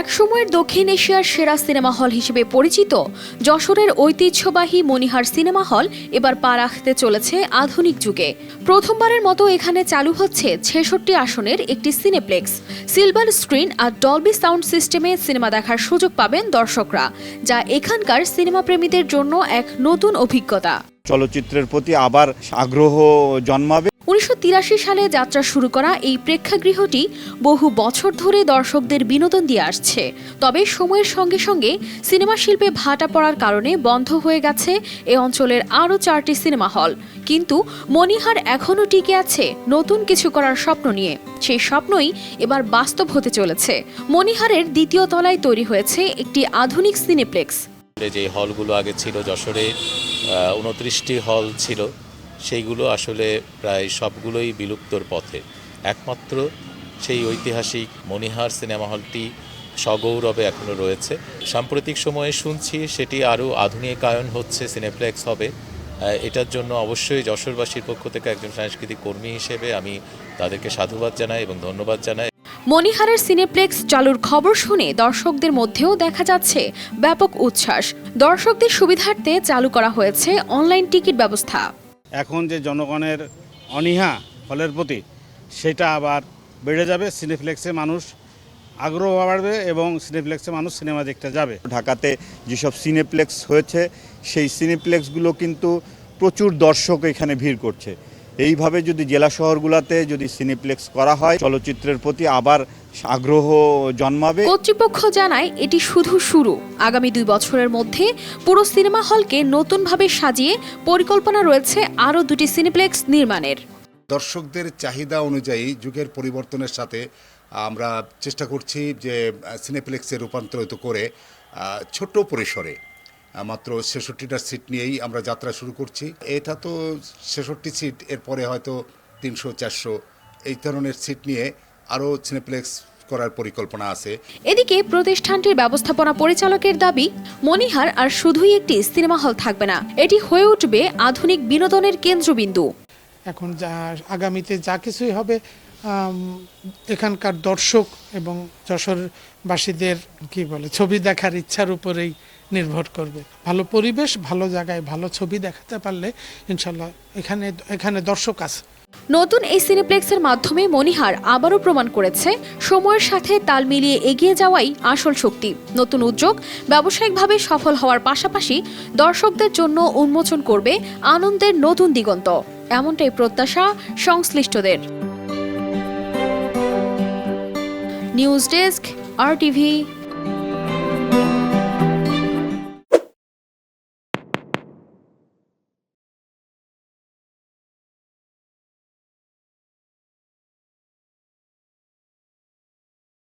একসময়ের দক্ষিণ এশিয়ার সেরা সিনেমা হল হিসেবে পরিচিত যশোরের ঐতিহ্যবাহী মনিহার সিনেমা হল এবার পা রাখতে চলেছে আধুনিক যুগে। প্রথমবারের মতো এখানে চালু হচ্ছে ছেষট্টি আসনের একটি সিনেপ্লেক্স। সিলভার স্ক্রিন আর ডলবি সাউন্ড সিস্টেমে সিনেমা দেখার সুযোগ পাবেন দর্শকরা, যা এখানকার সিনেমা প্রেমীদের জন্য এক নতুন অভিজ্ঞতা। চলচ্চিত্রের প্রতি আবার আগ্রহ জন্মাবে। উনিশশো সালে যাত্রা শুরু করা এই প্রেক্ষাগৃহটি বহু বছর ধরে দর্শকদের বিনোদন দিয়ে আসছে। তবে সময়ের সঙ্গে সঙ্গে সিনেমা শিল্পে ভাটা পড়ার কারণে বন্ধ হয়ে গেছে এ অঞ্চলের আরও চারটি সিনেমা হল। কিন্তু মনিহার এখনও টিকে আছে নতুন কিছু করার স্বপ্ন নিয়ে। সেই স্বপ্নই এবার বাস্তব হতে চলেছে। মনিহারের দ্বিতীয় তলায় তৈরি হয়েছে একটি আধুনিক সিনেপ্লেক্স। যে হলগুলো আগে ছিল যশোরে উনত্রিশটি হল ছিল। সেইগুলো আসলে প্রায় সবগুলোই বিলুপ্তর পথে। একমাত্র সেই ঐতিহাসিক মণিহার সিনেমা হলটি সগৌরবে এখনও রয়েছে। সাম্প্রতিক সময়ে শুনছি সেটি আরও আধুনিকায়ন হচ্ছে, সিনেপ্লেক্স হবে। এটার জন্য অবশ্যই যশোরবাসীর পক্ষ থেকে একজন সাংস্কৃতিক কর্মী হিসেবে আমি তাদেরকে সাধুবাদ জানাই এবং ধন্যবাদ জানাই। মনিহারের সিনেপ্লেক্স চালুর খবর শুনে দর্শকদের মধ্যেও দেখা যাচ্ছে ব্যাপক উচ্ছ্বাস। দর্শকদের সুবিধার্থে চালু করা হয়েছে অনলাইন টিকিট ব্যবস্থা। এখন যে জনগণের অনীহা হলের প্রতি, সেটা আবার বেড়ে যাবে সিনেফ্লেক্সে মানুষ আগ্রহ বাড়বে এবং সিনেফ্লেক্সে মানুষ সিনেমা দেখতে যাবে। ঢাকাতে যেসব সিনেপ্লেক্স হয়েছে, সেই সিনেপ্লেক্সগুলো কিন্তু প্রচুর দর্শক এখানে ভিড় করছে। এইভাবে যদি জেলা শহরগুলোতে যদি সিনেপ্লেক্স করা হয় চলচ্চিত্রের প্রতি আবার আগ্রহ জন্মাবে। কর্তৃপক্ষ জানায় এটি শুধু শুরু। আগামী দুই বছরের মধ্যে পুরো সিনেমা হলকে নতুনভাবে সাজিয়ে পরিকল্পনা রয়েছে আরও দুটি সিনেপ্লেক্স নির্মাণের। দর্শকদের চাহিদা অনুযায়ী যুগের পরিবর্তনের সাথে আমরা চেষ্টা করছি যে সিনেপ্লেক্সে রূপান্তরিত করে আহ, ছোট্ট পরিসরে মাত্র ছেষট্টিটা সিট নিয়েই আমরা যাত্রা শুরু করছি। এটা তো ছেষট্টি সিট এরপরে হয়তো তিনশো, চারশো, এই ধরনের সিট নিয়ে আরও সিনেপ্লেক্স করার পরিকল্পনা আছে। এদিকে প্রতিষ্ঠানটির ব্যবস্থাপনা পরিচালকের দাবি, মনিহার আর শুধুই একটি সিনেমা হল থাকবে না, এটি হয়ে উঠবে আধুনিক বিনোদনের কেন্দ্রবিন্দু। এখন যা, আগামীতে যা কিছুই হবে এখানকার দর্শক এবং যশোরবাসীদের কি বলে, ছবি দেখার ইচ্ছার উপরেই নির্ভর করবে। ভালো পরিবেশ, ভালো জায়গায় ভালো ছবি দেখাতে পারলে ইনশাল্লাহ এখানে এখানে দর্শক আছে। নতুন এই সিনেপ্লেক্সের মাধ্যমে মনিহার আবারও প্রমাণ করেছে, সময়ের সাথে তাল মিলিয়ে এগিয়ে যাওয়াই আসল শক্তি। নতুন উদ্যোগ ব্যবসায়িকভাবে সফল হওয়ার পাশাপাশি দর্শকদের জন্য উন্মোচন করবে আনন্দের নতুন দিগন্ত। এমনটাই প্রত্যাশা সংশ্লিষ্টদের। নিউজ ডেস্ক আর টিভি